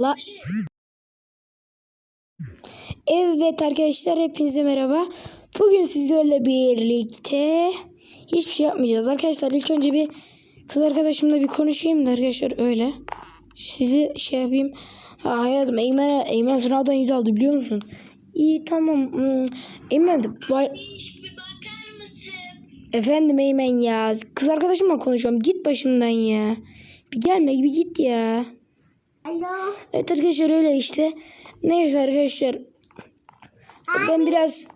La. Evet arkadaşlar hepinize merhaba. Bugün sizlerle birlikte hiçbir şey yapmayacağız. Arkadaşlar ilk önce bir kız arkadaşımla bir konuşayım da arkadaşlar öyle. Sizi şey yapayım. Ha, hayatım Eymen, Eymen sınavdan yüz aldı biliyor musun? İyi tamam. Hmm, Eymen mısın? Efendim Eymen ya. Kız arkadaşımla konuşuyorum. Git başımdan ya. Bir gelme bir git ya. Alo. Evet arkadaşlar öyle işte. Neyse arkadaşlar. Ben biraz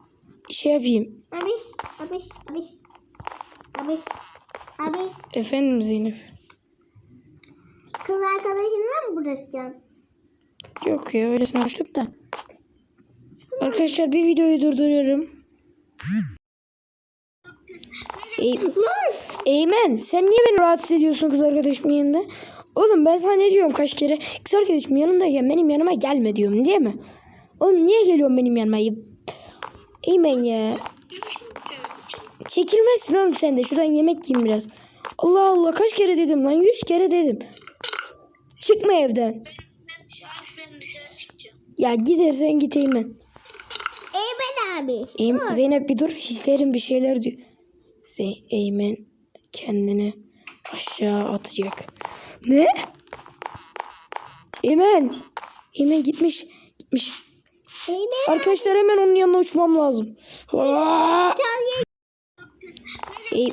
şey yapayım. Abiş, abiş, abiş. Abiş, abiş. Efendim Zeynep. Kız arkadaşınla mı buluşacaksın? Yok ya öyle konuştuk da. Arkadaşlar bir videoyu durduruyorum. Ey Eymen sen niye beni rahatsız ediyorsun kız arkadaşımın yanında? Oğlum ben sana ne diyorum kaç kere? Kız arkadaşım yanındayken benim yanıma gelme diyorum değil mi? Oğlum niye geliyorsun benim yanıma? Eymen ya. Çekilmezsin oğlum sen de. Şuradan yemek yiyin biraz. Allah Allah kaç kere dedim lan? Yüz kere dedim. Çıkma evden. Ya gidersen git Eymen. Eymen abi. Eym- Zeynep bir dur. Hislerim bir şeyler diyor. Ze- Eymen kendini aşağı atacak. Ne? Eymen. Eymen gitmiş. Gitmiş. Eymen. Arkadaşlar hemen onun yanına uçmam lazım. Ey-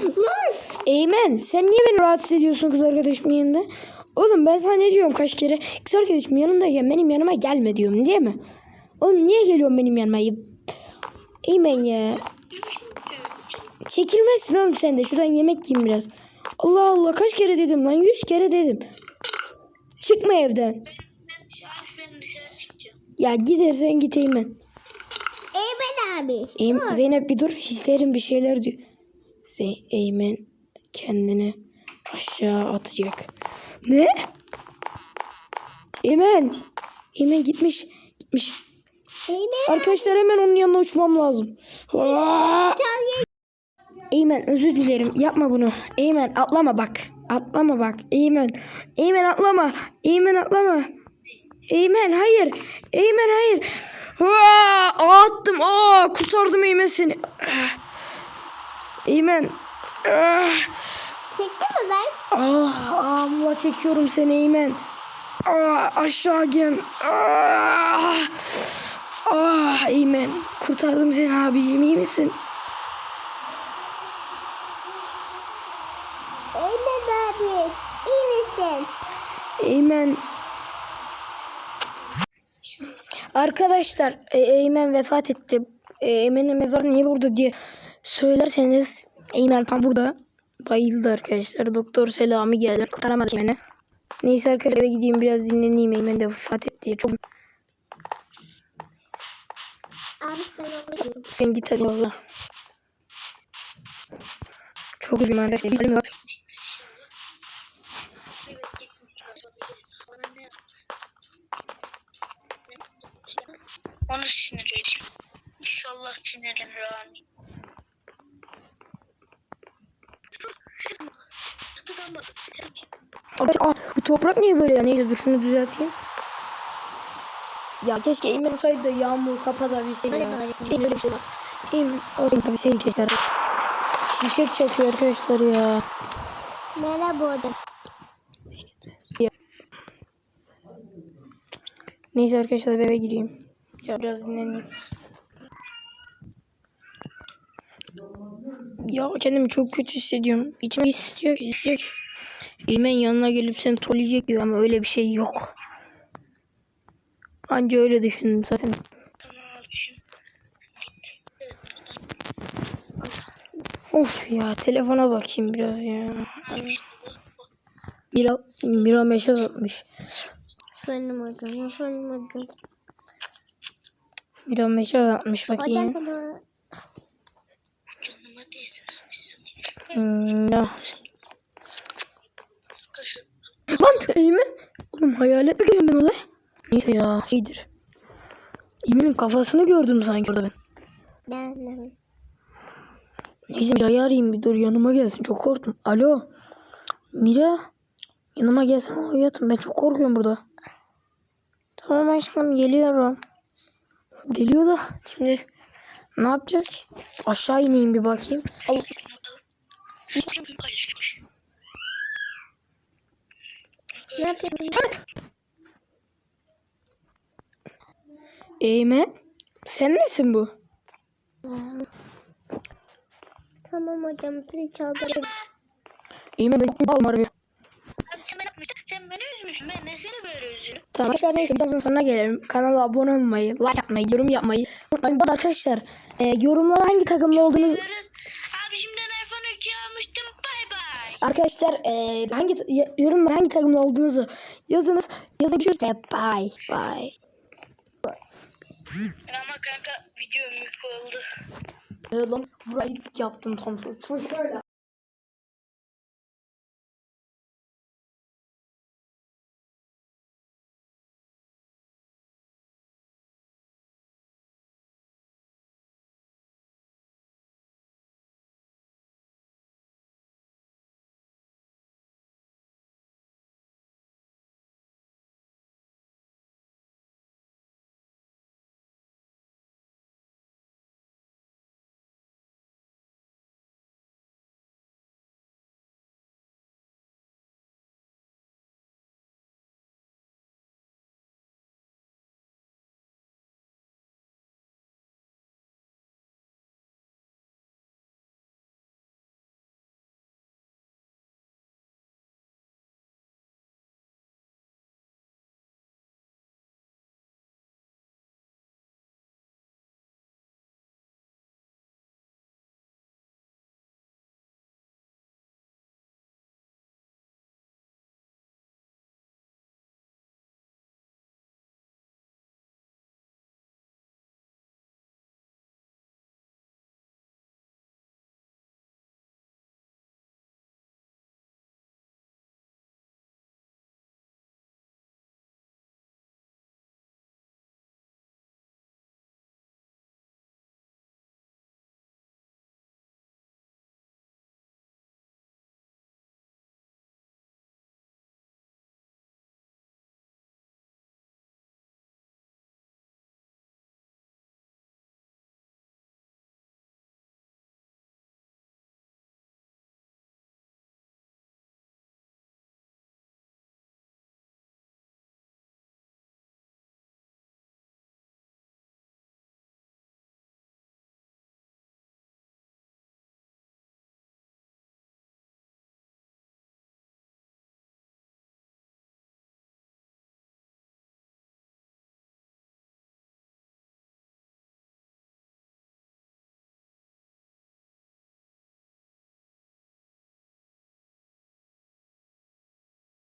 Eymen sen niye beni rahatsız ediyorsun kız arkadaşımın yanında? Oğlum ben sana ne diyorum kaç kere? Kız arkadaşım yanındayken benim yanıma gelme diyorum değil mi? Oğlum niye geliyorsun benim yanıma? Eymen ya. Çekilmezsin oğlum sen de. Şuradan yemek yiyin biraz. Allah Allah kaç kere dedim lan? Yüz kere dedim. Çıkma evden. Ya gidersen git Eymen. Eymen abi. Eym- Zeynep bir dur. Hislerim bir şeyler diyor. Ze- Eymen kendini aşağı atacak. Ne? Eymen. Eymen gitmiş. Gitmiş. Eymen. Arkadaşlar hemen onun yanına uçmam lazım. Aa! Eymen özür dilerim. Yapma bunu. Eymen atlama bak. Atlama bak. Eymen. Eymen atlama. Eymen atlama. Eymen hayır. Eymen hayır. Aa, attım. Aa, kurtardım Eymen seni. Eymen. Ah, Çekti mi ben? ah, Allah çekiyorum seni Eymen. Ah, aşağı gel. Ah, ah, Eymen. Kurtardım seni abicim iyi misin? Eymen abi. İyi misin? Eymen. Arkadaşlar e, Eymen vefat etti. E, Eymen'in mezarı niye burada diye söylerseniz Eymen tam burada. Bayıldı arkadaşlar. Doktor Selami geldi. Kurtaramadı Eymen'i. Neyse arkadaşlar eve gideyim biraz dinleneyim. Eymen de vefat etti. Çok sen git hadi valla. Çok üzgünüm arkadaşlar. Bir bölüm Onu sinir ediyor. İnşallah sinirlenir amin. Arkadaşlar bu toprak niye böyle ya? Neyse dur şunu düzelteyim. Ya keşke Eymen olsaydı da yağmur kapatabilseydi ya. de öyle. Bir şey var. Eymen olsaydı tabii seyir keşke arkadaşlar. Şimşek çakıyor arkadaşlar ya. Merhaba orada. Neyse arkadaşlar ben eve gireyim. Ya biraz dinleneyim. Ya kendimi çok kötü hissediyorum. İçim istiyor, istiyor ki. Yanına gelip seni trolleyecek diyor ama öyle bir şey yok. Anca öyle düşündüm zaten. Of ya telefona bakayım biraz ya. Mira, Mira mesaj atmış. Efendim hocam, efendim hocam. Mira mesaj atmış Hocam bakayım. Hmm, ya. Lan Eymen. Oğlum hayalet mi gördüm ben orada? Neyse ya iyidir. Eymen'in kafasını gördüm sanki orada ben. Ben. Neyse Mira'yı arayayım bir dur yanıma gelsin çok korktum. Alo. Mira. Yanıma gelsene uyuyatın ben çok korkuyorum burada. Tamam aşkım geliyorum. Geliyor da şimdi ne yapacak? Aşağı ineyim bir bakayım. Ne yapayım? Eymen sen misin bu? Tamam hocam zil çaldı. Eymen ben aldım harbi. Beni üzmüşsün. Ben de seni böyle üzüldüm. Tamam arkadaşlar neyse videomuzun sonuna gelelim. Kanala abone olmayı, like atmayı, yorum yapmayı unutmayın. Bu arada arkadaşlar e, yorumlara hangi takımlı olduğunuz. Abi şimdiden iPhone 2 almıştım. Bay bay. arkadaşlar e, hangi yorumlara hangi takımlı olduğunuzu yazınız. Yazın görüşürüz ve bye bye. Ama kanka video mük oldu. Evet lan burayı yaptım tam şu. Çocuklarla.